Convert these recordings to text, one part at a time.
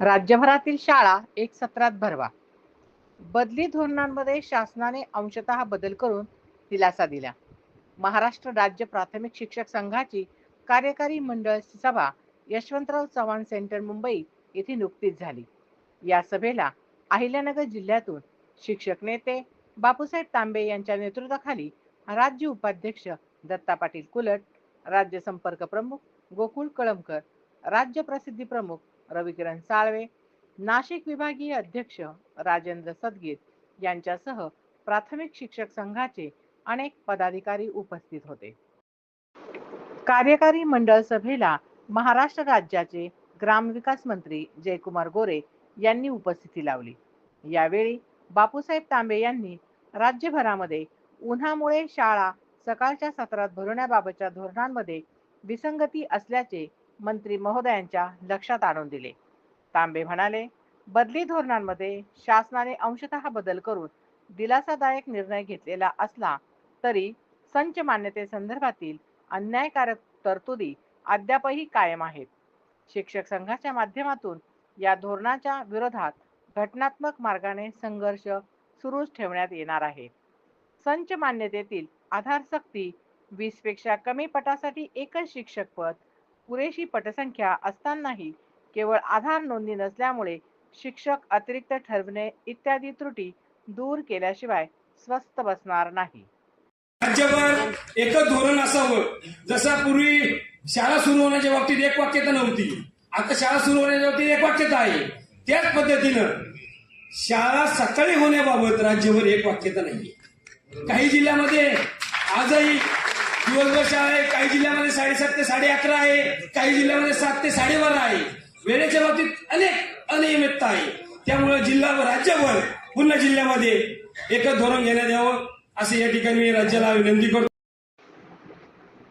राज्यभरातील शाळा एक सत्रात भरवा. बदली धोरणांमध्ये शासनाने अंशतः बदल करून दिलासा दिला. महाराष्ट्र राज्य प्राथमिक शिक्षक संघाची कार्यकारी मंडळ सभा यशवंतराव चव्हाण सेंटर मुंबई येथे नुकतीच झाली. या सभेला अहिल्यानगर जिल्ह्यातून शिक्षक नेते बापूसाहेब तांबे यांच्या नेतृत्वाखाली राज्य उपाध्यक्ष दत्ता पाटील कुलट राज्य संपर्क प्रमुख गोकुळ कळमकर राज्य प्रसिद्धी प्रमुख रविकिरण साळवे नाशिक विभागीय अध्यक्ष राजेंद्र सदगीर यांच्यासह प्राथमिक शिक्षक संघाचे अनेक पदाधिकारी उपस्थित होते. कार्यकारी मंडळ सभेला महाराष्ट्र राज्याचे ग्रामविकास मंत्री जयकुमार गोरे यांनी उपस्थिती लावली. यावेळी बापूसाहेब तांबे यांनी राज्यभरामध्ये उन्हामुळे शाळा सकाळच्या सत्रात भरवण्याबाबतच्या धोरणांमध्ये विसंगती असल्याचे मंत्री महोदयांच्या लक्षात आणून दिले. तांबे म्हणाले बदली धोरणांमध्ये शासनाने अंशतः बदल करून दिलासादायक निर्णय घेतलेला असला तरी संच मान्यतेसंदर्भातील अन्यायकारक तरतुदी अद्यापही कायम आहेत. शिक्षक संघाच्या माध्यमातून या धोरणाच्या विरोधात घटनात्मक मार्गाने संघर्ष सुरूच ठेवण्यात येणार आहे. संच मान्यतेतील आधार सक्ती वीसपेक्षा कमी पटासाठी एकच शिक्षक पद पुरेशी पटसंख्या असतानाही केवळ आधार नोंदणी नसल्यामुळे शिक्षक अतिरिक्त ठरवणे इत्यादी त्रुटी दूर केल्याशिवाय स्वस्त बसणार नाही. राज्यभर एकच धोरण असावं. जसा पूर्वी शाळा सुरू होण्याच्या बाबतीत एक वाक्यता नव्हती. आता शाळा सुरू होण्याच्या बाबतीत एक वाक्यता आहे. त्याच पद्धतीनं शाळा सकाळी होण्याबाबत राज्यभर एक वाक्यता नाही काही जिल्ह्यामध्ये आजही दिवसभर आहे काही जिल्ह्यामध्ये साडेसात ते साडे अकरा आहे काही जिल्ह्यामध्ये सात ते साडेबारा आहे. वेळेच्या बाबतीत अनेक अनियमितता आहे. त्यामुळे जिल्हा राज्यभर पुन्हा जिल्ह्यामध्ये एकच धोरण घेण्यात यावं असे या ठिकाणी मी राज्याला विनंती करतो.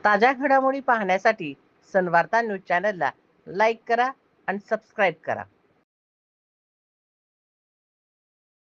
ताज्या घडामोडी पाहण्यासाठी सनवार्ता न्यूज चॅनलला लाईक करा आणि सबस्क्राईब करा.